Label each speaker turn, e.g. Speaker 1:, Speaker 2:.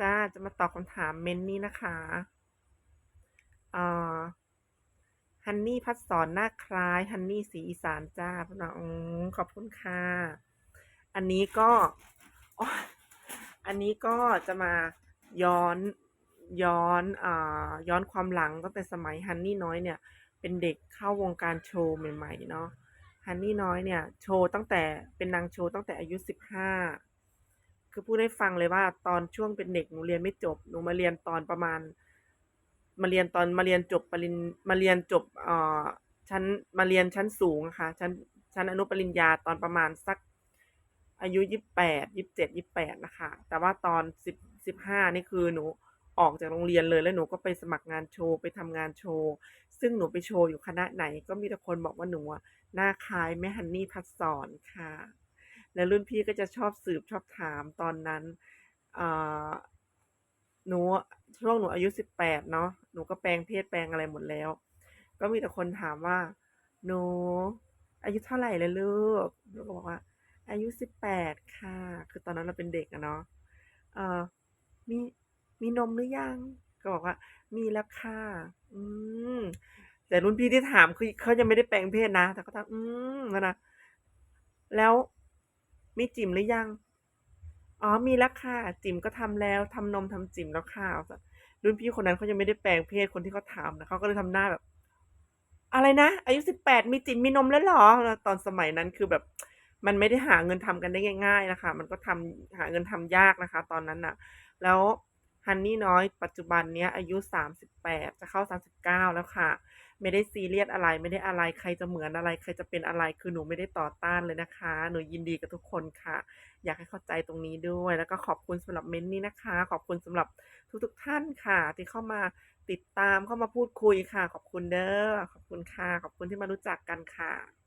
Speaker 1: จ้า จะมาตอบคำถามเมนนี้นะคะอ่อฮันนี่พัดสอนหน้าคล้ายฮันนี่สีอีสานจ้าพี่น้องขอบคุณค่ะ อันนี้ก็อ๋ออันนี้ก็จะมาย้อนย้อนอ่าย้อนความหลังตั้งแต่สมัยฮันนี่น้อยเนี่ย เป็นเด็กเข้าวงการโชว์ใหม่ๆเนาะฮันนี่น้อยเนี่ย โชว์ตั้งแต่เป็นนางโชว์ตั้งแต่อายุสิบห้า คือพูดให้ฟังเลยว่าตอนช่วงเป็นเด็กหนูเรียนไม่จบหนูมาเรียนตอนประมาณ มาเรียนตอนมาเรียนจบปริญมาเรียนจบเอ่อชั้นมาเรียนชั้นสูงค่ะชั้นชั้นอนุปริญญาตอนประมาณสักอายุยี่แปดยี่บเจ็ดยี่แปดนะคะ แต่ว่าตอนสิบสิบห้านี่คือหนูออกจากโรงเรียนเลยแล้วหนูก็ไปสมัครงานโชว์ไปทำงานโชว์ซึ่งหนูไปโชว์อยู่คณะไหนก็มีแต่คนบอกว่าหนูหน้าคล้ายแม่ฮันนี่พัดสอนค่ะ แล้วรุ่นพี่ก็จะชอบสืบชอบถามตอนนั้นอหนูช่วงหนูอายุสิบแปดเนาะหนูก็แปลงเพศแปลงอะไรหมดแล้ว ก็มีแต่คนถามว่า หนู อายุเท่าไหร่แล้วลูกหนูก็บอกว่า อายุสิบแปดค่ะ คือตอนนั้นเราเป็นเด็กอะเนาะเออมีมีนมหรือยัง ก็บอกว่า มีแล้วค่ะ อืมแต่รุ่นพี่ที่ถามคือเขายังไม่ได้แปลงเพศนะ แต่ก็ถามอืมนะแล้ว มีจิ๋มหรือยัง อ๋อมีแล้วค่ะ จิ๋มก็ทำแล้วทำนมทำจิ๋มแล้วค่ะรุ่นพี่คนนั้นเขายังไม่ได้แปลงเพศคนที่เขาถามนะเขาก็เลยทำหน้าแบบ อะไรนะอายุสิบแปดมีจิ๋มมีนมแล้วหรอตอนสมัยนั้นคือแบบ มันไม่ได้หาเงินทำกันได้ง่าย ๆ นะคะ มันก็ทำหาเงินทำยากนะคะ ตอนนั้นน่ะ แล้วฮันนี่น้อยปัจจุบันเนี้ยอายุสามสิบแปดจะเข้าสามสิบเก้าแล้วค่ะ ไม่ได้ซีเรียสอะไรไม่ได้อะไรใครจะเหมือนอะไรใครจะเป็นอะไรคือหนูไม่ได้ต่อต้านเลยนะคะ หนูยินดีกับทุกคนค่ะ อยากให้เข้าใจตรงนี้ด้วย แล้วก็ขอบคุณสำหรับเมนต์นี้นะคะ ขอบคุณสำหรับทุกๆท่านค่ะ ที่เข้ามาติดตามเข้ามาพูดคุยค่ะ ขอบคุณเด้อขอบคุณค่ะขอบคุณที่มารู้จักกันค่ะ